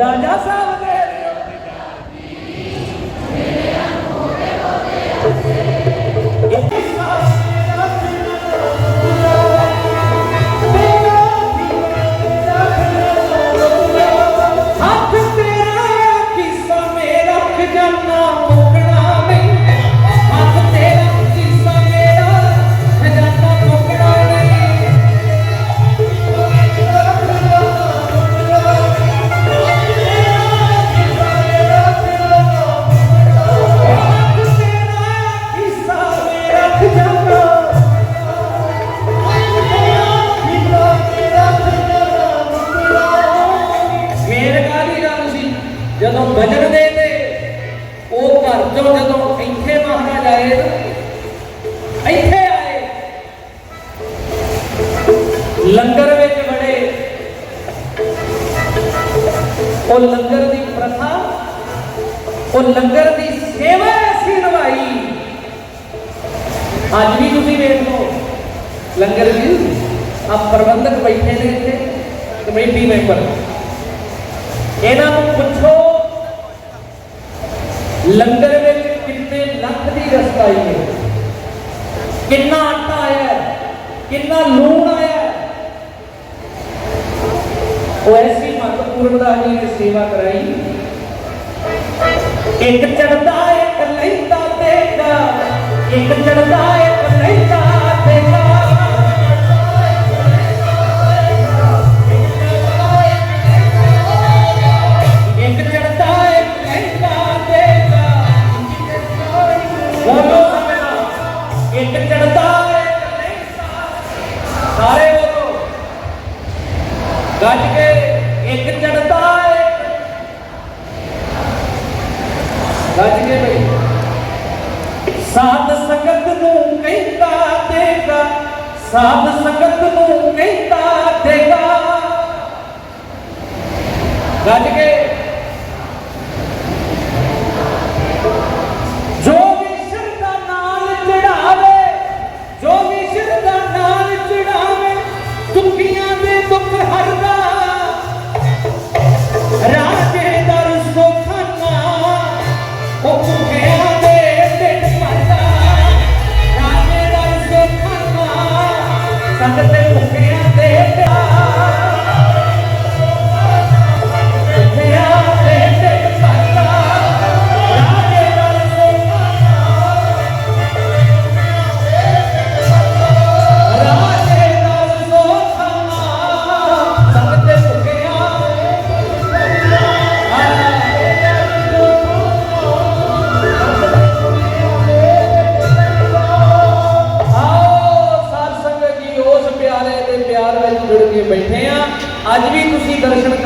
राजा साहब ਉਹ ਲੰਗਰ ਦੀ ਪ੍ਰਥਾ, ਉਹ ਲੰਗਰ ਦੀ ਸੇਵਾ ਅਸੀਂ ਨਿਭਾਈ। ਅੱਜ ਵੀ ਤੁਸੀਂ ਵੇਖ ਲਓ, ਲੰਗਰ ਦੀ ਆ ਪ੍ਰਬੰਧਕ ਬੈਠੇ ਨੇ ਇੱਥੇ, ਕਮੇਟੀ ਮੈਂਬਰ। ਇਹਨਾਂ ਨੂੰ ਪੁੱਛੋ, ਲੰਗਰ ਵਿੱਚ ਕਿੰਨੇ ਲੱਖ ਦੀ ਰਸਤਾਈ ਹੈ? ਕਿੰਨਾ ਆਟਾ ਆਇਆ ਕਿੰਨਾ ਲੂਣ ਆਇਆ ਉਹ ਐਸੀ ਦਾ ਜੀ ਨੇ ਸੇਵਾ ਕਰਾਈ। ਇੱਕ ਚੜਦਾ ਇੱਕ ਲੈਂਦਾ ਤੇਗਾ ਇੱਕ ਚੜਦਾ ਇੱਕ ਲੈਂਦਾ ਗੱਜ ਕੇ ਬਈ ਸਾਧ ਸੰਗਤ ਨੂੰ ਕਹਿੰਦਾ ਦੇਗਾ ਸਾਧ ਸੰਗਤ ਨੂੰ ਕਹਿੰਦਾ ਦੇਗਾ। ਗੱਜ ਕੇ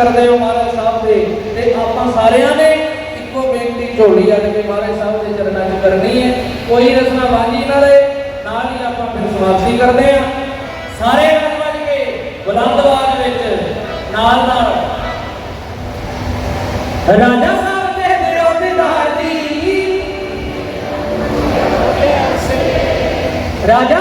ਕਰਦੇ ਹੋ ਮਹਾਰਾਜ ਸਾਹਿਬ ਦੇ। ਤੇ ਆਪਾਂ ਸਾਰਿਆਂ ਨੇ ਇੱਕੋ ਬੇਨਤੀ ਝੋਲੀ ਅੱਡ ਕੇ ਮਹਾਰਾਜ ਸਾਹਿਬ ਦੇ ਚਰਨਾਂ 'ਚ ਕਰਨੀ ਹੈ। ਕੋਈ ਰਸਨਾ ਬਾਜੀ ਨਾ ਰਹੇ ਨਾਲ ਹੀ ਆਪਾਂ ਫਿਰ ਸਮਾਪਤੀ ਕਰਦੇ ਆ ਸਾਰੇ ਰਲ ਵੱਜ ਕੇ ਬੁਲੰਦ ਆਵਾਜ਼ ਵਿੱਚ ਨਾਲ ਨਾਲ। ਰਾਜਾ ਸਾਹਿਬ ਦੇ ਵਿਰੋਧੀਦਾਰ ਜੀ। ਰਾਜਾ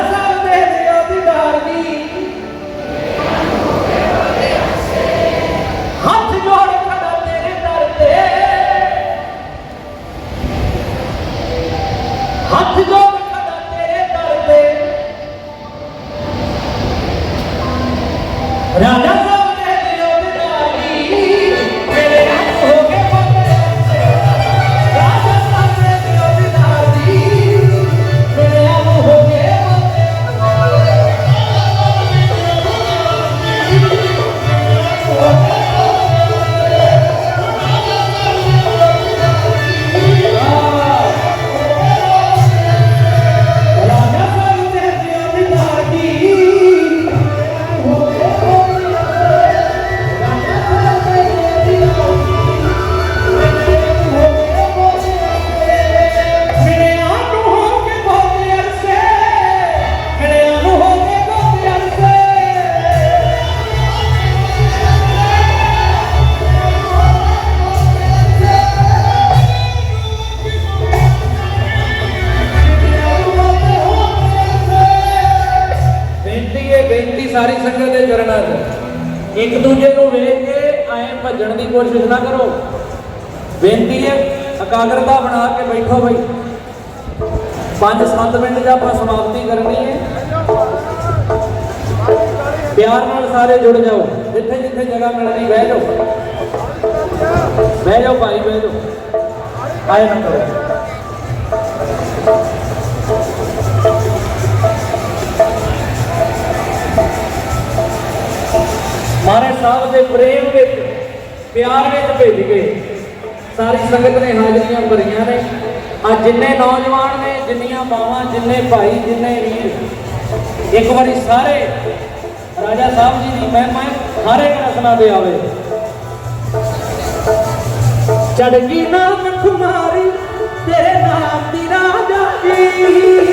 ਇੱਕ ਦੂਜੇ ਨੂੰ ਵੇਖ ਕੇ ਐਂ ਭੱਜਣ ਦੀ ਕੋਸ਼ਿਸ਼ ਨਾ ਕਰੋ। ਬੇਨਤੀ ਹੈ, ਇਕਾਗਰਤਾ ਬਣਾ ਕੇ ਬੈਠੋ ਬਈ। 5-7 ਮਿੰਟ ਚ ਆਪਾਂ ਸਮਾਪਤੀ ਕਰਨੀ ਹੈ। ਪਿਆਰ ਨਾਲ ਸਾਰੇ ਜੁੜ ਜਾਓ। ਜਿੱਥੇ ਜਿੱਥੇ ਜਗ੍ਹਾ ਮਿਲਣੀ, ਬਹਿ ਜਾਓ। ਬਹਿ ਜਾਓ ਭਾਈ, ਬਹਿ ਜਾਓ। ਆਏ ਨਾ ਕਰੋ। ਮਹਾਰਾਜ ਸਾਹਿਬ ਦੇ ਪ੍ਰੇਮ ਵਿੱਚ, ਪਿਆਰ ਵਿੱਚ ਭਿੱਜ ਗਏ। ਸਾਰੀ ਸੰਗਤ ਨੇ ਹਾਜ਼ਰੀਆਂ ਭਰੀਆਂ ਨੇ। ਆ ਜਿੰਨੇ ਨੌਜਵਾਨ ਨੇ, ਜਿੰਨੀਆਂ ਮਾਵਾਂ ਜਿੰਨੇ ਭਾਈ, ਜਿੰਨੇ ਵੀਰ, ਇੱਕ ਵਾਰੀ ਸਾਰੇ ਰਾਜਾ ਸਾਹਿਬ ਜੀ ਦੀ ਮਹਿਮਾ ਹਰ ਇੱਕ ਰਸਨਾ ਤੇ ਆਵੇ। ਚੜਗੀ ਨਾਮ ਕੁਮਾਰੀ ਤੇਰੇ ਨਾਮ ਦੀ ਰਾਜਾ ਜੀ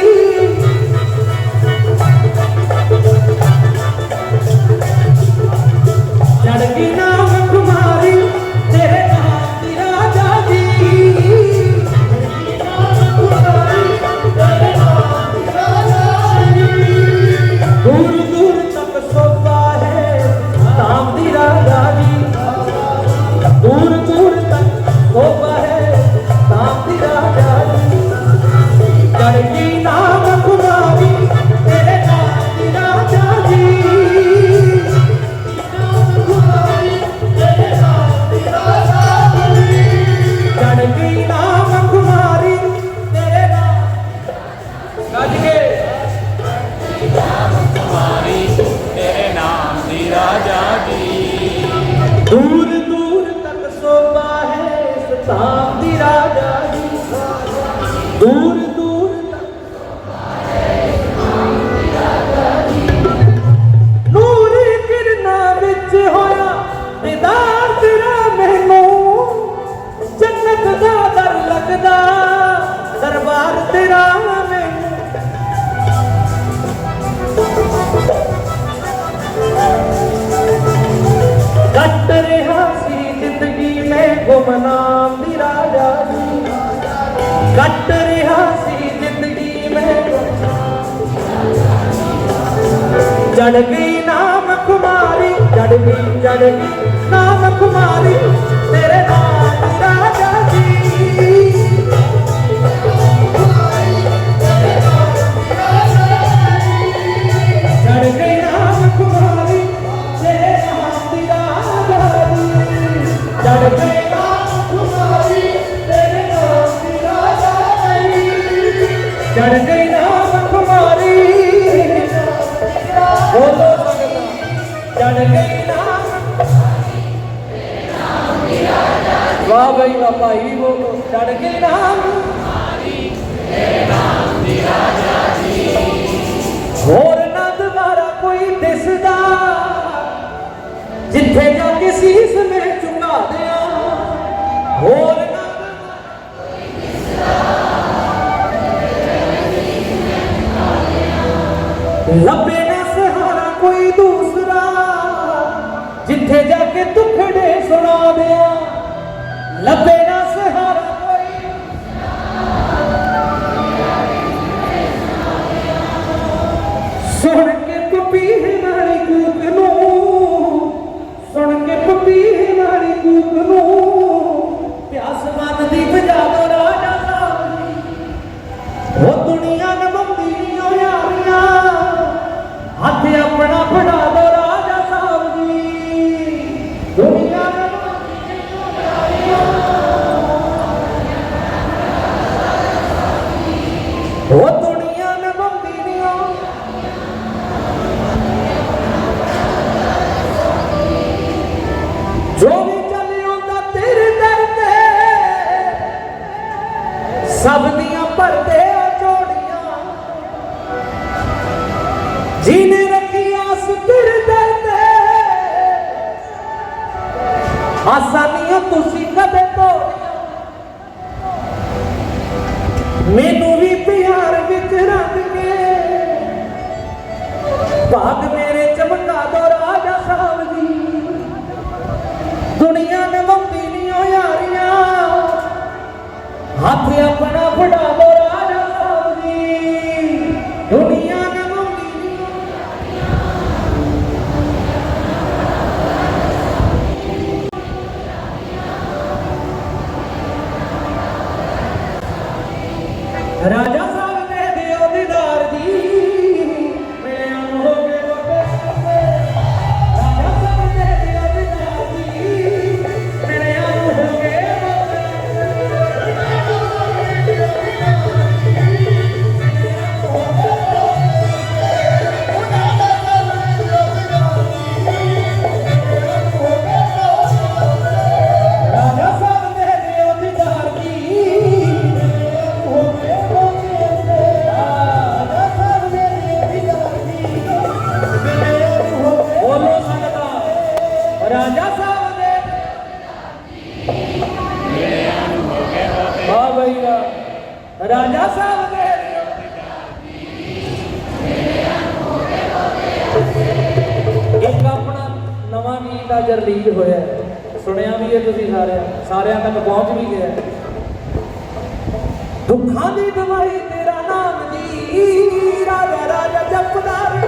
ਚੜਗੀ ਨਾਮ ਕੁਮਾਰੀ ਲੱਗਦਾ ਦਰਬਾਰ ਤੇਰਾ ਮੈਨੂੰ। ਕੱਟ ਰਿਹਾ ਸੀ ਜ਼ਿੰਦਗੀ ਮੈਂ ਗੁਮਨਾਮ ਦੀ ਰਾਜਾ ਜੀ। ਕੱਟ ਰਿਹਾ ਸੀ ਜ਼ਿੰਦਗੀ ਮੈਂ ਚੜ ਗਈ ਨਾਮ ਕੁਮਾਰੀ ਚੜ ਗਈ ਚੜ ਗਈ ਨਾਮ ਕੁਮਾਰੀ ਤੇਰੇ ਨਾਮ ਹੋਰ ਨਾ ਦੁਬਾਰਾ ਕੋਈ ਦਿਸਦਾ। ਜਿੱਥੇ ਜਾ ਕੇ ਸੀਸ ਮੈਂ ਝੁਕਾ ਦਿਆਂ। ਹੋਰ ਨਾ ਲੱਭੇ ਨਾ ਸਹਾਰਾ ਕੋਈ ਦੂਸਰਾ। ਜਿੱਥੇ ਜਾ ਕੇ ਦੁੱਖੜੇ ਸੁਣਾ ਦਿਆਂ। ਲੱਭੇ ਆਸਾਨੀਆਂ ਤੁਸੀਂ ਕਦੇ ਤੋੜੀਆਂ ਮੈਨੂੰ ਵੀ ਪਿਆਰ ਵਿੱਚ ਰੱਖ ਕੇ। ਬਾਗ ਮੇਰੇ ਚਮਕਾ ਦੋ ਰਾਜਾ ਸਾਹਿਬ ਜੀ। ਦੁਨੀਆ ਨਵੰਦੀ ਨੀ ਹੋ ਯਾਰੀਆਂ। ਹੱਥ ਆਪਣਾ ਫੜਾ ਠੀਕ ਹੋਇਆ ਸੁਣਿਆ ਵੀ ਹੈ ਤੁਸੀਂ ਸਾਰਿਆਂ ਸਾਰਿਆਂ ਤੱਕ ਪਹੁੰਚ ਵੀ ਗਿਆ ਦੁੱਖਾਂ ਦੀ ਦਵਾਈ ਤੇਰਾ ਨਾਮ ਦੀ। ਰਾਜਾ ਰਾਜਾ ਜਪਦਾ ਰੇ